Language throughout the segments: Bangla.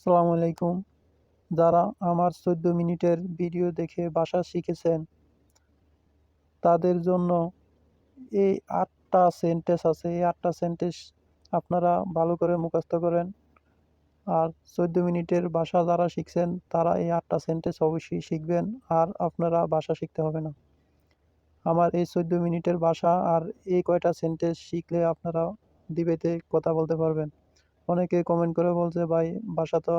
আসসালামু আলাইকুম। যারা আমার চোদ্দ মিনিটের ভিডিও দেখে ভাষা শিখেছেন, তাদের জন্য এই আটটা সেন্টেন্স আছে। এই আটটা সেন্টেন্স আপনারা ভালো করে মুখস্থ করেন। আর চোদ্দ মিনিটের ভাষা যারা শিখছেন, তারা এই আটটা সেন্টেন্স অবশ্যই শিখবেন। আর আপনারা ভাষা শিখতে হবে না। আমার এই চোদ্দ মিনিটের ভাষা আর এই কয়টা সেন্টেন্স শিখলে আপনারা দিবেতে কথা বলতে পারবেন। অনেকে কমেন্ট করে বলছে, ভাই, বাসা তো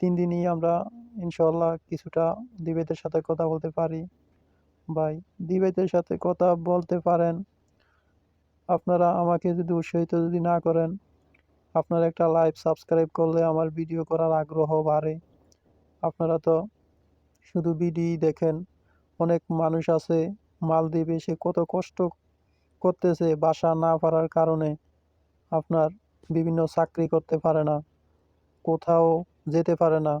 তিন দিনই আমরা ইনশাল্লাহ কিছুটা দিবেতের সাথে কথা বলতে পারি। ভাই দিবেতের সাথে কথা বলতে পারেন। আপনারা আমাকে যদি উৎসাহিত যদি না করেন, আপনারা একটা লাইভ সাবস্ক্রাইব করলে আমার ভিডিও করার আগ্রহ বাড়ে। আপনারা তো শুধু ভিডিও দেখেন, অনেক মানুষ আছে মালদ্বীপে সে কত কষ্ট করতেছে বাসা না পারার কারণে। আপনার বিভিন্ন চাকরি করতে পারে না, কোথাও যেতে পারে না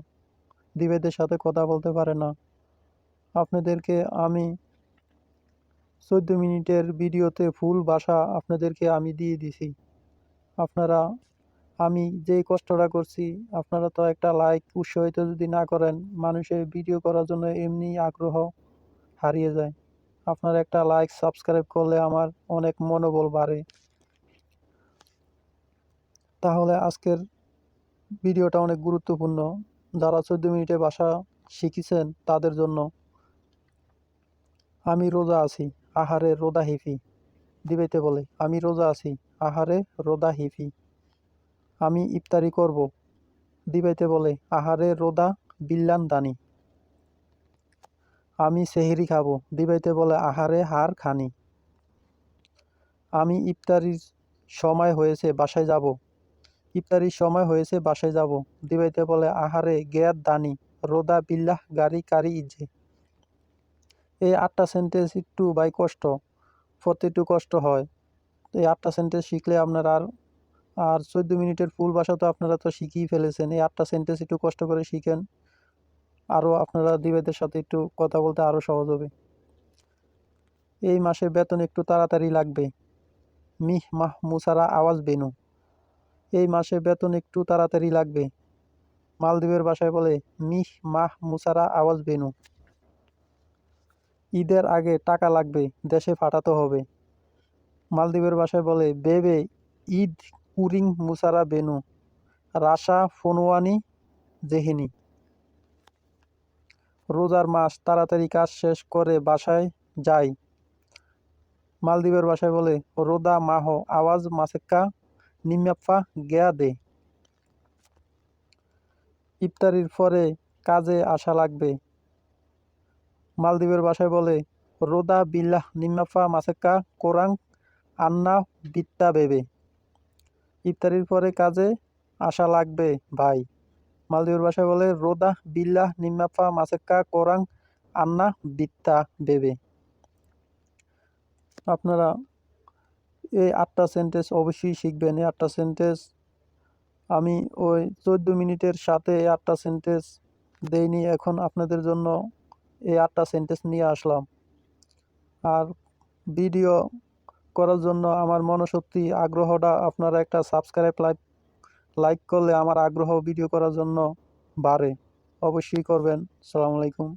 দিবেদের সাথে কথা বলতে পারে না। আপনাদেরকে আমি চোদ্দ মিনিটের ভিডিওতে ফুল বাসা আপনাদেরকে আমি দিয়ে দিছি। আপনারা, আমি যে কষ্টটা করছি, আপনারা তো একটা লাইক উৎসাহিত যদি না করেন, মানুষের ভিডিও করার জন্য এমনি আগ্রহ হারিয়ে যায়। আপনারা একটা লাইক সাবস্ক্রাইব করলে আমার অনেক মনোবল বাড়ে। তাহলে আজকের ভিডিওটা অনেক গুরুত্বপূর্ণ। যারা চোদ্দ মিনিটে ভাষা শিখেছেন, তাদের জন্য আমি রোজা আছি, আহারে রোদা হিফি। দিবেতে বলে, আমি রোজা আছি, আহারে রোদা হিফি। আমি ইফতারি করব দিবাইতে বলে, আহারে রোদা বিল্লান দানি। আমি সেহেরি খাব দিবাইতে বলে, আহারে হার খানি। আমি ইফতারির সময় হয়েছে, বাসায় যাব। ইফতারির সময় হয়েছে, বাসায় যাব। দিবাইতে বলে, আহারে গেয়ার দানি, রোদা বিল্লাহ, গাড়ি কারি ইজে এই আটটা সেন্টেন্স একটু বাই কষ্ট পড়তে একটু কষ্ট হয়। এই আটটা সেন্টেন্স শিখলে আপনার আর আর চোদ্দ মিনিটের ফুল ভাষা তো আপনারা তো শিখিয়ে ফেলেছেন। এই আটটা সেন্টেন্স একটু কষ্ট করে শিখেন। আরও আপনারা দিবেদের সাথে একটু কথা বলতে আরও সহজ হবে। এই মাসে বেতন একটু তাড়াতাড়ি লাগবে। মিহ মাহ মুসারা আওয়াজ বেনু। এই মাসে বেতন একটু তাড়াতাড়ি লাগবে। মালদ্বীপের ভাষায় বলে, মিহ, মাহ, মুসারা, আওয়াজ, বেনু। ঈদের আগে টাকা লাগবে, দেশে পাঠাতে হবে। মালদ্বীপের ভাষায় বলে, বেবে, ঈদ কুরিং মুসারা, বেনু। রাশা, ফোনওয়ানি, জেহিনি। রোজার মাস তাড়াতাড়ি কাজ শেষ করে বাসায় যাই। মালদ্বীপের বাসায় বলে, রোদা, মাহ, আওয়াজ, মাসেক্কা নিম্যাপ্পা গেয়া দে ইফতারির পরে কাজে আসা লাগবে। মালদ্বীপের ভাষায় বলে, রোদা বিল্লাহ নিম্মাফা মাসেক্কা কোরাং আন্না বিত্তা বেবে। ইফতারির পরে কাজে আসা লাগবে, ভাই। মালদ্বীপের ভাষায় বলে, রোদা বিল্লাহ নিম্মাফা মাসেক্কা কোরাং আন্না বিত্তা বেবে। আপনারা এই আটটা সেন্টেন্স অবশ্যই শিখবেন। এই আটটা সেন্টেন্স আমি ওই চোদ্দ মিনিটের সাথে এই আটটা সেন্টেন্স দেইনি, এখন আপনাদের জন্য এই আটটা সেন্টেন্স নিয়ে আসলাম। আর ভিডিও করার জন্য আমার মনসত্যি আগ্রহটা আপনারা একটা সাবস্ক্রাইব লাইক লাইক করলে আমার আগ্রহ ভিডিও করার জন্য বাড়ে। অবশ্যই করবেন। সালামু আলাইকুম।